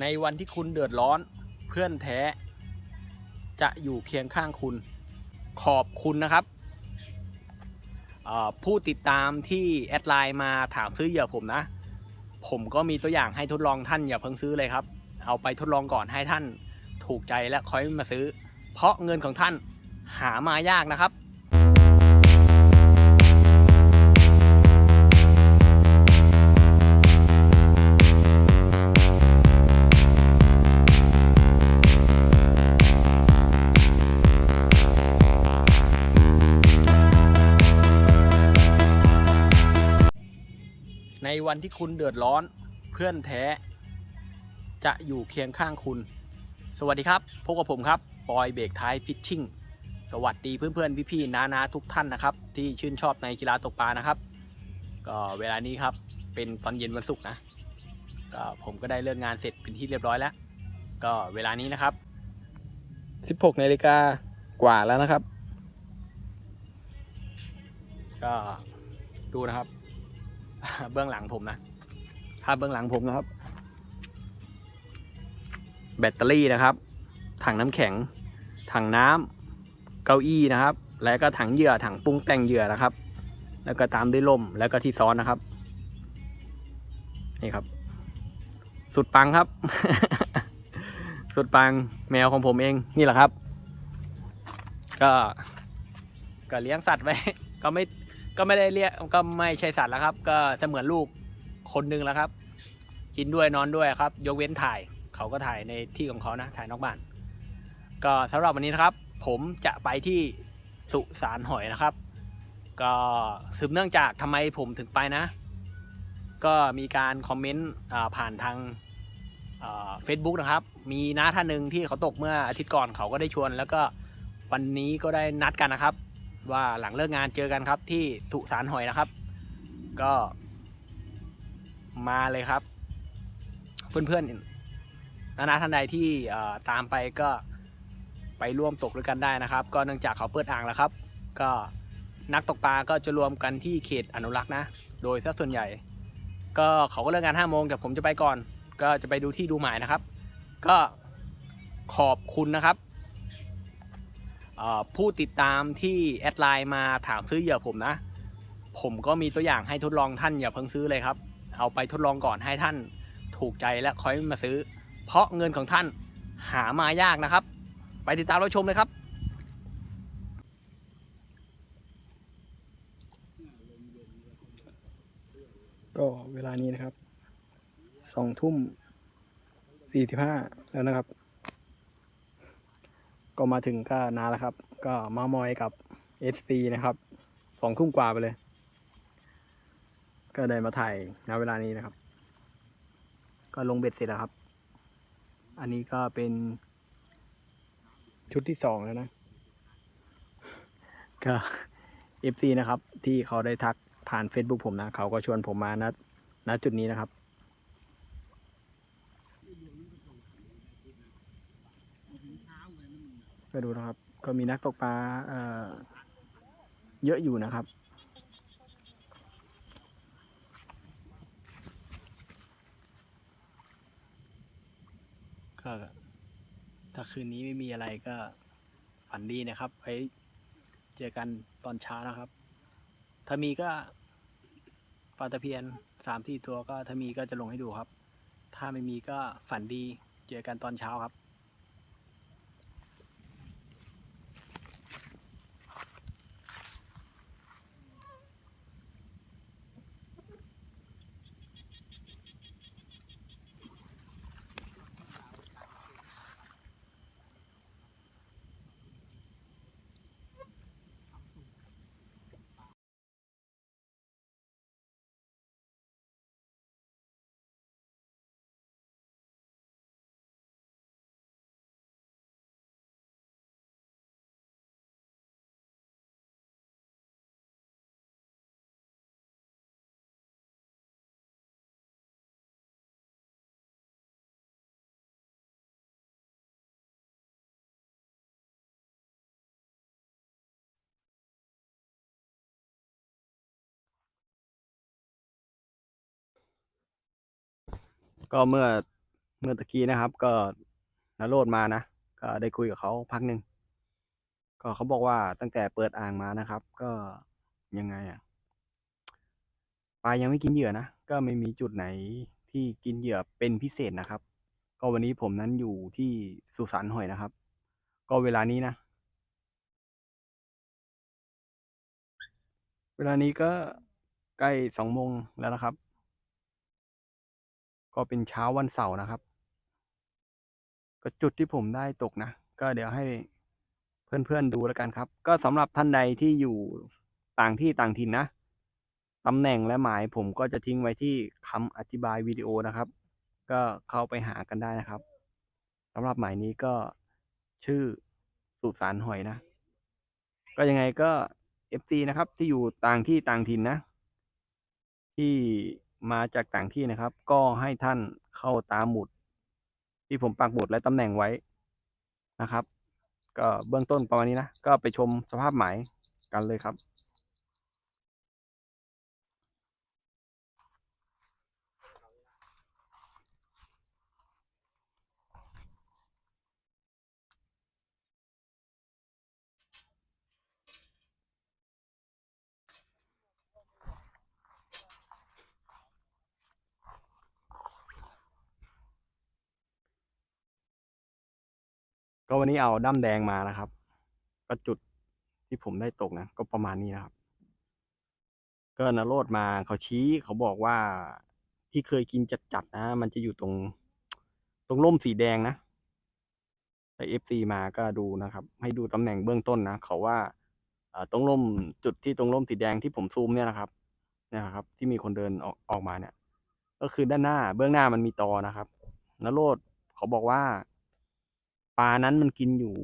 ในวันที่คุณเดือดร้อนเพื่อนแท้ จะอยู่เคียงข้างคุณ ขอบคุณนะครับ ผู้ติดตามที่แอดไลน์มาถามซื้อเหยื่อผมนะ ผมก็มีตัวอย่างให้ทดลองท่านอย่าเพิ่งซื้อเลยครับ เอาไปทดลองก่อนให้ท่านถูกใจและค่อยมาซื้อ เพราะเงินของท่านหามายากนะครับ ในวันที่คุณเดือดร้อนเพื่อนแท้ จะอยู่เคียงข้างคุณ สวัสดีครับพบกับผมครับปอยเบรกท้ายฟิชชิ่งสวัสดีเพื่อนๆพี่ๆนานาทุกท่านนะครับ ที่ชื่นชอบในกีฬาตกปลานะครับ ก็เวลานี้ครับเป็นตอนเย็นวันศุกร์นะก็ผมก็ได้เลิกงานเสร็จเป็นที่เรียบร้อยแล้ว ก็เวลานี้นะครับ 16นาฬิกากว่าแล้วนะครับ ก็ดูนะครับ เบื้องหลังผมนะภาพเบื้องหลังผมนะครับ แบตเตอรี่นะครับ ถังน้ำแข็ง ถังน้ำเก้าอี้นะครับ แล้วก็ถังเหยื่อถังปรุงแต่งเหยื่อนะครับ แล้วก็ตามด้วยล่มแล้วก็ที่ซ้อนนะครับ นี่ครับ สุดปังครับ สุดปังแมวของผมเองนี่แหละครับ ก็ก็เลี้ยงสัตว์ไว้ ก็ไม่ ก็ไม่ได้เรียกก็ไม่ใช่สัตว์แล้วครับ ก็เสมือนลูกคนหนึ่งแล้วครับกินด้วยนอนด้วยครับ ยกเว้นถ่ายเขาก็ถ่ายในที่ของเขานะถ่ายนอกบ้าน ก็สำหรับวันนี้นะครับ ผมจะไปที่สุสานหอยนะครับ ก็สืบเนื่องจากทำไมผมถึงไปนะ ก็มีการคอมเมนต์ผ่านทางเฟซบุ๊กนะครับ มีน้าท่านหนึ่งที่เขาตกเมื่ออาทิตย์ก่อนเขาก็ได้ชวน แล้วก็วันนี้ก็ได้นัดกันนะครับ ว่าหลังเลิกงานเจอกันครับ ที่สุสานหอยนะครับ ก็ มาเลยครับ เพื่อนๆนานาท่านใดที่ตามไปก็ไปร่วมตกด้วยกันได้นะครับ ก็เนื่องจากเขาเปิดอ่างแล้วครับ ก็นักตกปลาก็จะรวมกันที่เขตอนุรักษ์นะ โดยซะส่วนใหญ่ ก็เขาก็เลิกงาน5้าโมงแต่ผมจะไปก่อน ก็จะไปดูที่ดูหมายนะครับ ก็ขอบคุณนะครับ ผู้ติดตามที่แอดไลน์มาถามซื้อเหยื่อผมนะ ผมก็มีตัวอย่างให้ทดลองท่านอย่าเพิ่งซื้อเลยครับ เอาไปทดลองก่อนให้ท่านถูกใจและค่อยมาซื้อ เพราะเงินของท่านหามายากนะครับ ไปติดตามรับชมเลยครับก็เวลานี้นะครับสองทุ่มสี่สิบห้าแล้วนะครับ ก็มาถึงก็นานแล้วครับ ก็มามอยกับ SC นะครับสองทุ่มกว่าไปเลย ก็ได้มาถ่ายณเวลานี้นะครับ ก็ลงเบ็ดเสร็จแล้วครับ อันนี้ก็เป็นชุดที่สองแล้วนะ ก็ FC นะครับ ที่เขาได้ทักผ่าน Facebook ผมนะ เขาก็ชวนผมมาณณจุดนี้นะครับ ก็ดูนะครับ ก็มีนักตกปลาเยอะอยู่นะครับก็ถ้าคืนนี้ไม่มีอะไรก็ฝันดีนะครับไว้เจอกันตอนเช้านะครับ ถ้ามีก็ปลาตะเพียนสามที่ตัวก็ถ้ามีก็จะลงให้ดูครับ ถ้าไม่มีก็ฝันดีเจอกันตอนเช้าครับ ก็เมื่อเมื่อตะกี้นะครับ ก็นโรดมานะก็ได้คุยกับเขาพักหนึ่งก็เขาบอกว่าตั้งแต่เปิดอ่างมานะครับ ก็ยังไงอะปลายังไม่กินเหยื่อนะก็ไม่มีจุดไหนที่กินเหยื่อเป็นพิเศษนะครับ ก็วันนี้ผมนั้นอยู่ที่สุสานหอยนะครับ ก็เวลานี้นะ เวลานี้ก็ใกล้สองโมงแล้วนะครับ ก็เป็นเช้าวันเสาร์นะครับ ก็จุดที่ผมได้ตกนะ ก็เดี๋ยวให้เพื่อนๆดูแล้วกันครับ ก็สำหรับท่านใดที่อยู่ต่างที่ต่างถิ่นนะตำแหน่งและหมายผมก็จะทิ้งไว้ที่คำอธิบายวิดีโอนะครับ ก็เข้าไปหากันได้นะครับสำหรับหมายนี้ก็ชื่อสุสานหอยนะ ก็ยังไงก็ FC นะครับ ที่อยู่ต่างที่ต่างถิ่นนะ ที่ มาจากต่างที่นะครับ ก็ให้ท่านเข้าตามหมุด ที่ผมปักหมุดและตำแหน่งไว้นะครับ ก็เบื้องต้นประมาณนี้นะ ก็ไปชมสภาพหมายกันเลยครับ ก็วันนี้เอาด้ามแดงมานะครับ ก็จุดที่ผมได้ตกนะ ก็ประมาณนี้นะครับ ก็นโรดมาเขาชี้เขาบอกว่าที่เคยกินจัดๆนะ มันจะอยู่ตรง ตรงร่มสีแดงนะแต่เอฟซีมาก็ดูนะครับ ให้ดูตำแหน่งเบื้องต้นนะ เขาว่าตรงร่มจุดที่ตรงร่มสีแดงที่ผมซูมเนี่ยนะครับเนี่ยครับ ที่มีคนเดินออกออกมาเนี่ย ก็คือด้านหน้าเบื้องหน้ามันมีตอนะครับนโรดเขาบอกว่า ปลานั้นมันกินอยู่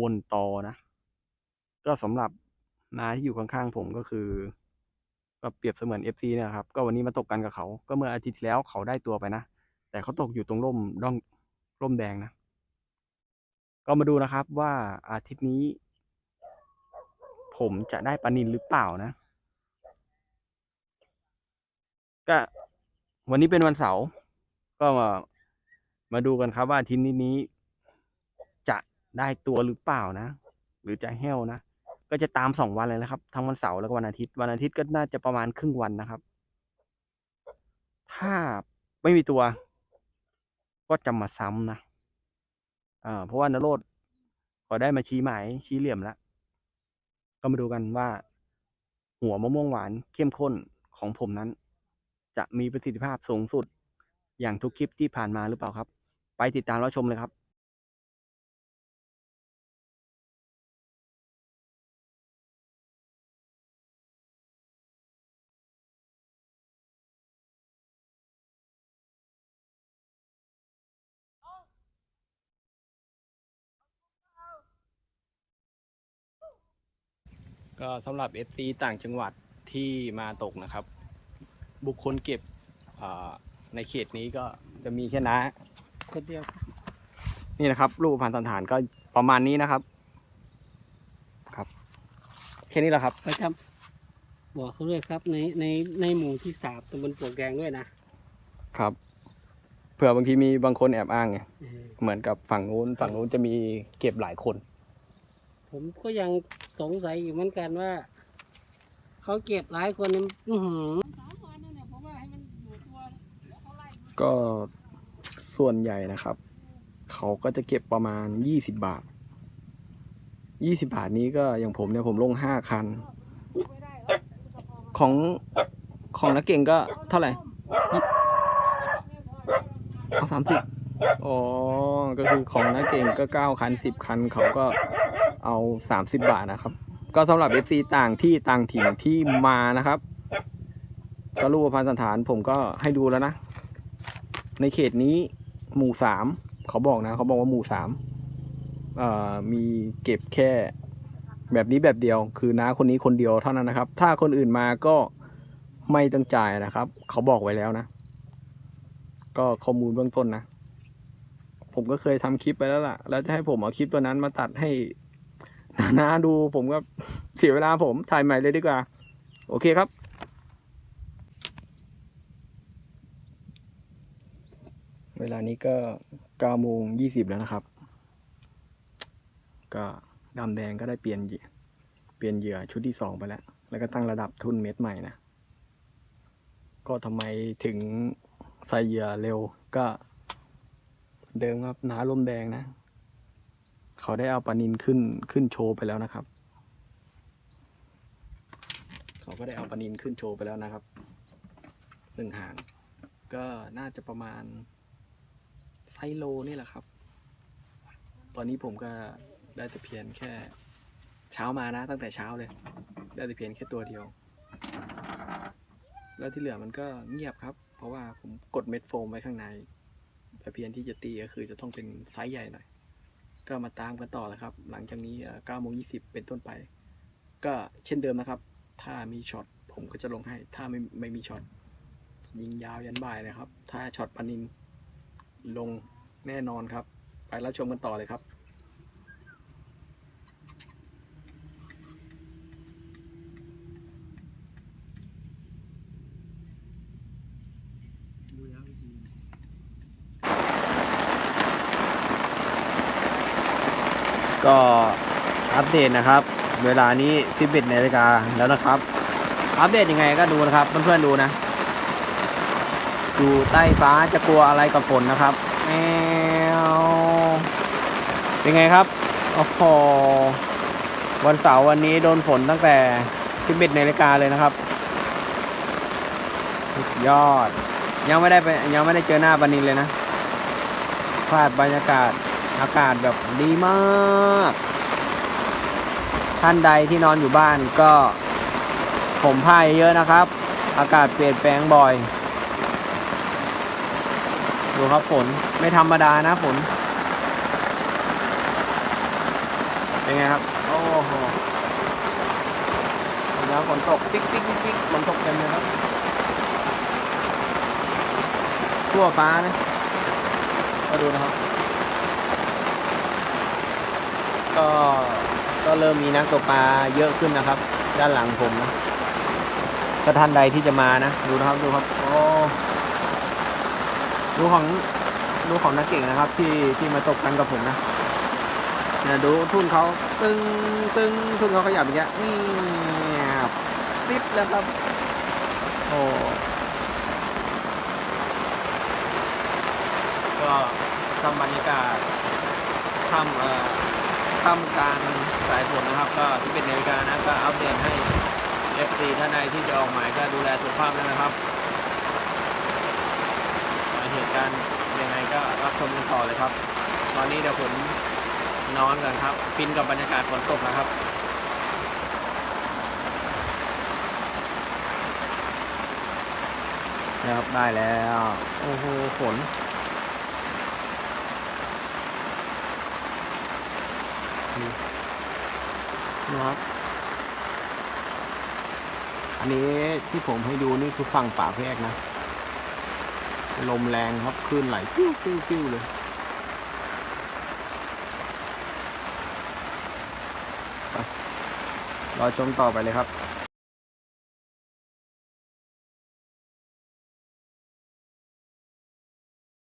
วนตอนะ ก็สำหรับนาที่อยู่ข้างๆผมก็คือ ก็เปรียบเสมือนเอฟซีนี่ยครับ ก็วันนี้มาตกกันกับเขา ก็เมื่ออาทิตย์ที่แล้วเขาได้ตัวไปนะ แต่เขาตกอยู่ตรงร่มร่องร่มแดงนะ ก็มาดูนะครับว่าอาทิตย์นี้ ผมจะได้ปลานินหรือเปล่านะ ก็วันนี้เป็นวันเสาร์ก็มามาดูกันครับว่าอาทิตย์นี้ ได้ตัวหรือเปล่านะ หรือจะแห้วนะ ก็จะตามสองวันเลยนะครับ ทั้งวันเสาร์แล้วก็วันอาทิตย์ วันอาทิตย์ก็น่าจะประมาณครึ่งวันนะครับ ถ้าไม่มีตัว ก็จะมาซ้ำนะอ่าเพราะว่านโรดเขาได้มาชี้หมายชี้เหลี่ยมแล้ว ก็มาดูกันว่า หัวมะม่วงหวานเข้มข้นของผมนั้น จะมีประสิทธิภาพสูงสุด อย่างทุกคลิปที่ผ่านมาหรือเปล่าครับ ไปติดตามรับชมเลยครับ ก็สำหรับ FC ต่างจังหวัดที่มาตกนะครับ บุคคลเก็บอ่าในเขตนี้ก็จะมีแค่น้าคนเดียว นี่นะครับ รูปพันธสันฐานก็ประมาณนี้นะครับ ครับ แค่นี้แหละครับประจำบอกเขาด้วยครับ ในในในหมู่ที่สามตำบลปลวกแดงด้วยนะครับเผื่อบางทีมีบางคนแอบอ้างไงเออเหมือนกับฝั่งนู้นฝั่งนู้นจะมีเก็บหลายคน ผมก็ยังสงสัยอยู่เหมือนกันว่า เขาเก็บหลายคนนี่อื้อหือก็ส่วนใหญ่นะครับ เขาก็จะเก็บประมาณยี่สิบบาทยี่สิบาทนี้ก็อย่างผมเนี่ยผมลงห้าคัน ของของนักเก่งก็เท่าไหร่เอาสามสิบอ๋อ ก็คือของนักเก่งก็เก้าคันสิบคันเขาก็ เอาสามสิบบาทนะครับ ก็สำหรับ FC ต่างที่ต่างถิ่นที่มานะครับก็รูปพันสันฐานผมก็ให้ดูแล้วนะ ในเขตนี้หมู่สามเขาบอกนะ เขาบอกว่าหมู่สามมีเก็บแค่แบบนี้แบบเดียว คือน้าคนนี้คนเดียวเท่านั้นนะครับ ถ้าคนอื่นมาก็ไม่ต้องจ่ายนะครับ เขาบอกไว้แล้วนะ ก็ข้อมูลเบื้องต้นนะ ผมก็เคยทำคลิปไปแล้วล่ะ แล้วจะให้ผมเอาคลิปตัวนั้นมาตัดให้ น้าดูผมก็เสียเวลาผมถ่ายใหม่เลยดีกว่า โอเคครับเวลานี้ก็เก้าโมงยี่สิบแล้วนะครับ ก็ดำแดงก็ได้เปลี่ยนเปลี่ยนเหยื่อชุดที่สองไปแล้ว แล้วก็ตั้งระดับทุนเม็ดใหม่นะ ก็ทำไมถึงใส่เหยื่อเร็วก็เดิมครับหนาลมแดงนะ เขาได้เอาปลานินขึ้นขึ้นโชว์ไปแล้วนะครับ เขาก็ได้เอาปลานินขึ้นโชว์ไปแล้วนะครับหนึ่งหาง ก็น่าจะประมาณไซโลนี่แหละครับ ตอนนี้ผมก็ได้แต่เพียงแค่เช้ามานะ ตั้งแต่เช้าเลย ได้แต่เพียงแค่ตัวเดียว แล้วที่เหลือมันก็เงียบครับ เพราะว่าผมกดเม็ดโฟมไว้ข้างใน แต่เพียงที่จะตีก็คือจะต้องเป็นไซส์ใหญ่หน่อย ก็มาตามกันต่อเลยครับ หลังจากนี้9โมง20 เป็นต้นไป ก็เช่นเดิมนะครับ ถ้ามีช็อตผมก็จะลงให้ ถ้าไม่ไม่มีช็อตยิงยาวยันบ่ายเลยครับ ถ้าช็อตปานินลงแน่นอนครับ ไปรับชมกันต่อเลยครับ ก็อัปเดตนะครับ เวลานี้11นาฬิกาแล้วนะครับ อัปเดตยังไงก็ดูนะครับเพื่อนๆดูนะอยู่ใต้ฟ้าจะกลัวอะไรกับฝนนะครับแมวเป็นไงครับโอ้โหวันเสาร์วันนี้โดนฝนตั้งแต่11นาฬิกาเลยนะครับสุดยอด ยังไม่ได้ไปยังไม่ได้เจอหน้าบันนินเลยนะพลาดบรรยากาศ อากาศแบบดีมาก ท่านใดที่นอนอยู่บ้านก็ผมผ้าเยอะๆนะครับ อากาศเปลี่ยนแปลงบ่อย ดูครับฝนไม่ธรรมดานะฝนเป็นไงครับ โอ้โหแล้วฝนตกปิ๊กปิ๊กปิ๊กปิ๊กฝนตกเต็มเลยครับทั่วฟ้านะ ก็ดูนะครับ ก็ก็เริ่มมีนักตกปลาเยอะขึ้นนะครับ ด้านหลังผมนะถ้าท่านใดที่จะมานะ ดูนะครับดูครับโอ้ดูของดูของนักเก่งนะครับ ที่ที่มาตกกันกับผมนะเนี่ยดูทุ่นเขาตึงตึงทุ่นเขาขยับอย่างเงี้ยนี่ซิปแล้วครับโอ้ก็ทำบรรยากาศทำเอ่อ ทำกลารสายฝนนะครับ ก็ที่เป็นนาฬิกานะก็อัปเดตให้ FC ท่านใดที่จะออกหมายก็ดูแลสุขภาพด้วยนะครับเหตุการณ์ยังไงก็รับชมกันต่อเลยครับ ตอนนี้เดี๋ยวผมนอนกันครับฟินกับบรรยากาศฝนตกนะครับนะครับได้แล้ว โอ้โหฝน นี่นะครับ อันนี้ที่ผมให้ดูนี่คือฝั่งป่าแพรกนะ ลมแรงครับคลื่นไหลปิ้วปิ้วปิ้วเลยไปรอชมต่อไปเลยครับ